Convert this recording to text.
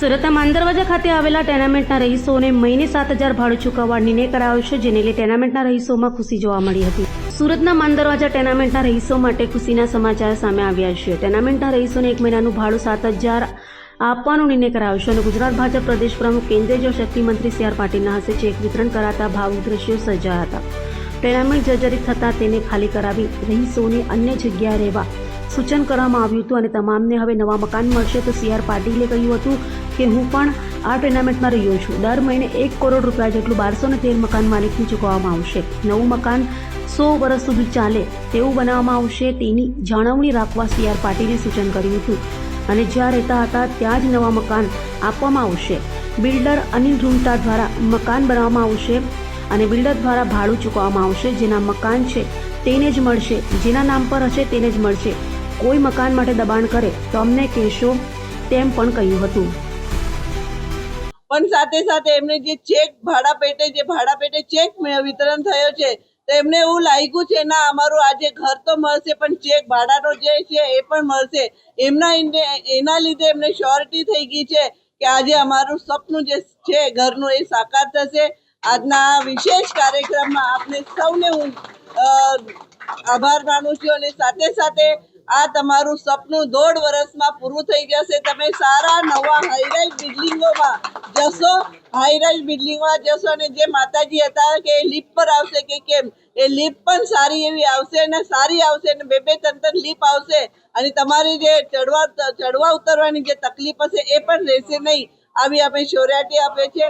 સુરતના માંદરવાજા ખાતે આવેલા ટેનામેન્ટના રહીશોને મહિને સાત હજાર ભાડું ચૂકવવા નિર્ણય કરાયો છે, જેને લઈ ટેનામેન્ટના રહીશોમાં ખુશી જોવા મળી હતી. સુરતના માંદરવાજા ટેનામેન્ટના રહીશો માટે ખુશીના સમાચાર સામે આવ્યા છે. ટેનામેન્ટના રહીશોને એક મહિનાનું ભાડું સાત હજાર આપવાનો નિર્ણય કરાયો છે અને ગુજરાત ભાજપ પ્રદેશ પ્રમુખ કેન્દ્રીય જળશક્તિ મંત્રી સી આર પાટીલના હસ્તે ચેક વિતરણ કરાતા ભાવુક દ્રશ્યો સર્જાયા હતા. ટેનામેન્ટ જર્જરિત થતાં તેને ખાલી કરાવી રહીશોને અન્ય જગ્યાએ રહેવા સૂચન કરવામાં આવ્યું હતું અને તમામને હવે નવા મકાન મળશે, તો સી આર પાટીલે કહ્યું હતું કે હું પણ આ ટુર્નામેન્ટમાં રહ્યો છું. દર મહિને એક કરોડ રૂપિયા જેટલું બારસો ને તેર મકાન માલિકને ચૂકવવામાં આવશે. નવું મકાન સો વર્ષ સુધી ચાલે તેવું બનાવવામાં આવશે તેની જાળવણી રાખવા સી આર પાટીલે સૂચન કર્યું હતું. અને જ્યાં રહેતા હતા ત્યાં જ નવા મકાન આપવામાં આવશે. બિલ્ડર અનિલ રૂંટા દ્વારા મકાન બનાવવામાં આવશે અને બિલ્ડર દ્વારા ભાડું ચૂકવવામાં આવશે. જેના મકાન છે તેને જ મળશે. જેના નામ પર હશે તેને જ મળશે. કોઈ મકાન માટે દબાણ કરે તો અમને કહેશો તેમ પણ કહ્યું હતું. પણ સાથે સાથે એમને જે ચેક ભાડા પેટે, જે ભાડા પેટે ચેક વિતરણ થયો છે, તો એમને એવું લાગ્યું છે, ના, અમારું આજે ઘર તો મળશે, પણ ચેક ભાડાનો જે છે એ પણ મળશે. એમના એના લીધે એમને શ્યોરિટી થઈ ગઈ છે કે આજે અમારું સપનું જે છે ઘરનું એ સાકાર થશે. આજના વિશેષ કાર્યક્રમમાં આપને સૌને હું આભાર માનું છું અને સાથે સાથે આ તમારું સપનું દોઢ વર્ષમાં પૂરું થઈ જશે. તમે સારા નવા હાઈરાઈઝ બિલ્ડિંગોમાં જશો હાઈરાઈઝ બિલ્ડિંગમાં જશો અને જે માતાજી હતા કે એ લીપ પર આવશે કે કેમ? એ લીપ પણ સારી એવી આવશે અને સારી આવશે અને બે બે ત્રણ ત્રણ લીપ આવશે. અને તમારી જે ચડવા ચડવા ઉતરવાની જે તકલીફ હશે એ પણ રહેશે નહીં. આવી આપણે શ્યોરિટી આપે છે.